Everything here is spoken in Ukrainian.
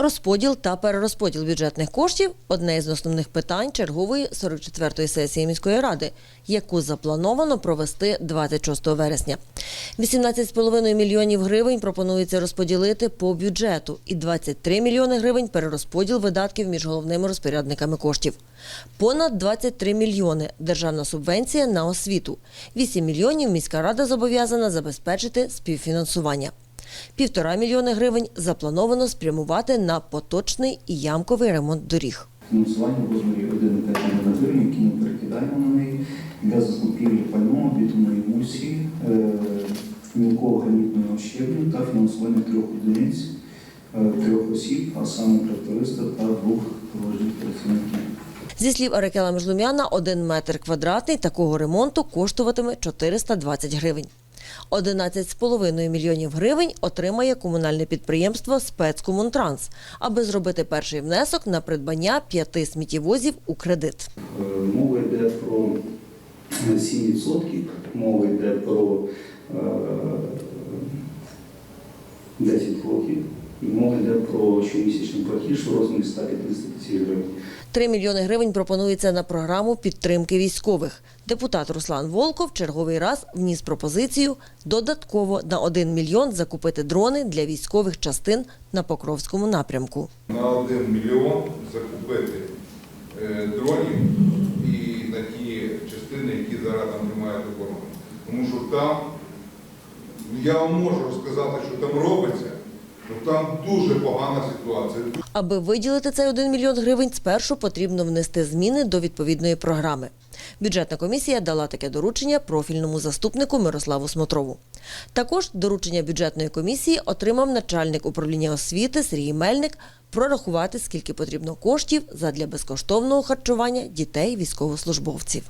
Розподіл та перерозподіл бюджетних коштів одне із основних питань чергової 44-ї сесії міської ради, яку заплановано провести 26 вересня. 18,5 мільйонів гривень пропонується розподілити по бюджету і 23 мільйони гривень перерозподіл видатків між головними розпорядниками коштів. Понад 23 мільйони державна субвенція на освіту. 8 мільйонів міська рада зобов'язана забезпечити співфінансування. Півтора мільйони гривень заплановано спрямувати на поточний і ямковий ремонт доріг. фінансування в розмірі 1,5 мільйона гривень, які ми перекидаємо на неї для закупівлі пального, бітумної емульсії, е, мілкого гранітного щебню та фінансування трьох одиниць, е, трьох осіб, а саме тракториста та двох дорожніх працівників. Зі слів Арикела Межлумяна, один метр квадратний такого ремонту коштуватиме 420 гривень. 11,5 мільйонів гривень отримає комунальне підприємство «Спецкомунтранс», аби зробити перший внесок на придбання п'яти сміттєвозів у кредит. Е, Мова йде про е, 7%, мова йде про е, 10 років, і мова йде про щомісячний платіж у розмірі 150 тисяч гривень. 3 мільйони гривень пропонується на програму підтримки військових. Депутат Руслан Волков черговий раз вніс пропозицію додатково на 1 мільйон закупити дрони для військових частин на Покровському напрямку. на 1 мільйон закупити е, дронів і на ті частини, які зараз там тримають оборону. Тому що там, я вам можу розказати, що там робиться, але там дуже погана ситуація. Аби виділити цей 1 мільйон гривень, спершу потрібно внести зміни до відповідної програми. Бюджетна комісія дала таке доручення профільному заступнику Мирославу Смотрову. Також доручення бюджетної комісії отримав начальник управління освіти Сергій Мельник прорахувати, скільки потрібно коштів задля безкоштовного харчування дітей військовослужбовців.